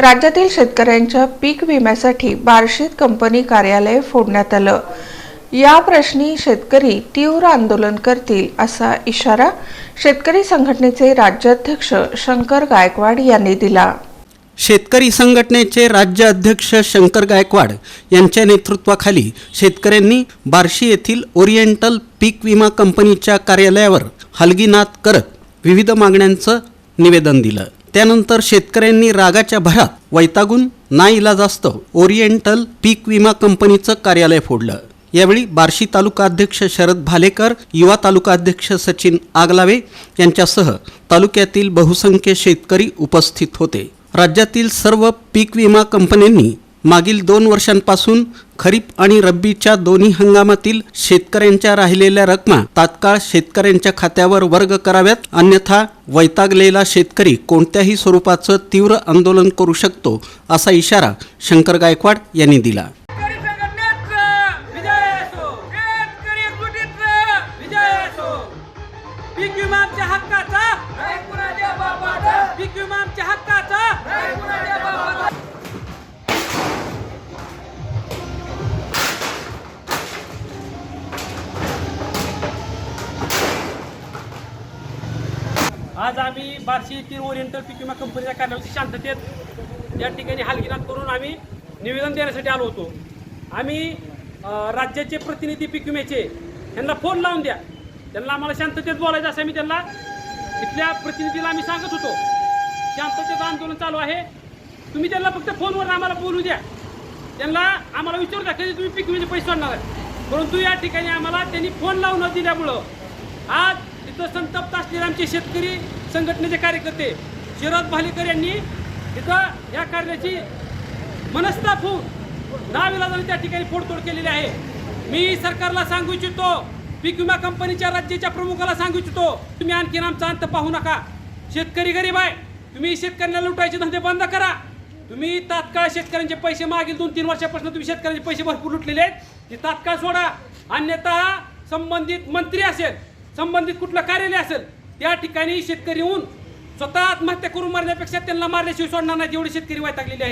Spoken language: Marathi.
राज्यातील शेतकऱ्यांच्या पीक विम्यासाठी बार्शीत कंपनी कार्यालय फोडण्यात आलं. या प्रश्नी शेतकरी तीव्र आंदोलन करतील असा इशारा शेतकरी संघटनेचे राज्याध्यक्ष शंकर गायकवाड यांनी दिला. शेतकरी संघटनेचे राज्य अध्यक्ष शंकर गायकवाड यांच्या नेतृत्वाखाली शेतकऱ्यांनी बार्शी येथील ओरिएंटल पीक विमा कंपनीच्या कार्यालयावर हलगीनाद करत विविध मागण्यांचं निवेदन दिलं. त्यानंतर शेतकऱ्यांनी रागाच्या भरात वैतागून नाईलाजास्तव ओरिएंटल पीक विमा कंपनीचं कार्यालय फोडलं. यावेळी बार्शी तालुका अध्यक्ष शरद भालेकर युवा तालुका अध्यक्ष सचिन आगलावे यांच्यासह तालुक्यातील बहुसंख्य शेतकरी उपस्थित होते. राज्यातील सर्व पीक विमा कंपन्यांनी मागील दोन वर्षांपासून खरीप आणि रब्बीच्या दोन्ही हंगामातील शेतकऱ्यांच्या राहिलेल्या रकमा तात्काळ शेतकऱ्यांच्या खात्यावर वर्ग कराव्यात अन्यथा वैतागलेला शेतकरी कोणत्याही स्वरूपाचं तीव्र आंदोलन करू शकतो असा इशारा शंकर गायकवाड यांनी दिला. हक्काचा आज आम्ही बार्शी येथील ओरिएंटल पीक विमा कंपनीच्या कार्यालयाची शांततेत या ठिकाणी हालगिनात करून आम्ही निवेदन देण्यासाठी आलो होतो. आम्ही राज्याचे प्रतिनिधी पीक विम्याचे त्यांना फोन लावून द्या. त्यांना आम्हाला शांततेत बोलायचं असं मी त्यांना इथल्या प्रतिनिधीला आम्ही सांगत होतो. शांततेचं आंदोलन चालू आहे. तुम्ही त्यांना फक्त फोनवर आम्हाला बोलू द्या. त्यांना आम्हाला विचारू द्या कधी तुम्ही पीक विम्याचे पैसे सोडणार आहे. परंतु या ठिकाणी आम्हाला त्यांनी फोन लावून दिल्यामुळं आज तिथं संतप्त असलेले आमचे शेतकरी संघटनेचे कार्यकर्ते शरद भालेकर यांनी तिथं या कार्याची मनस्ताप होऊन नाविलाजाने त्या ठिकाणी फोडतोड केलेली आहे. मी सरकारला सांगू इच्छितो पीक विमा कंपनीच्या राज्याच्या प्रमुखाला सांगू इच्छितो तुम्ही आणखीन आमचा अंत पाहू नका. शेतकरी गरीब आहे तुम्ही शेतकऱ्यांना लुटायचे धंदे बंद करा. तुम्ही तात्काळ शेतकऱ्यांचे पैसे मागील दोन तीन वर्षापासून तुम्ही शेतकऱ्यांचे पैसे भरपूर लुटलेले आहेत. ते तात्काळ सोडा. अन्यथा संबंधित मंत्री असेल संबंधित कुठलं कार्यालय असेल त्या ठिकाणी शेतकरी येऊन स्वतः आत्महत्या करून मारण्यापेक्षा त्यांना मारल्याशिवाय सोडणार नाही जेवढे शेतकरी वैतागलेले आहेत.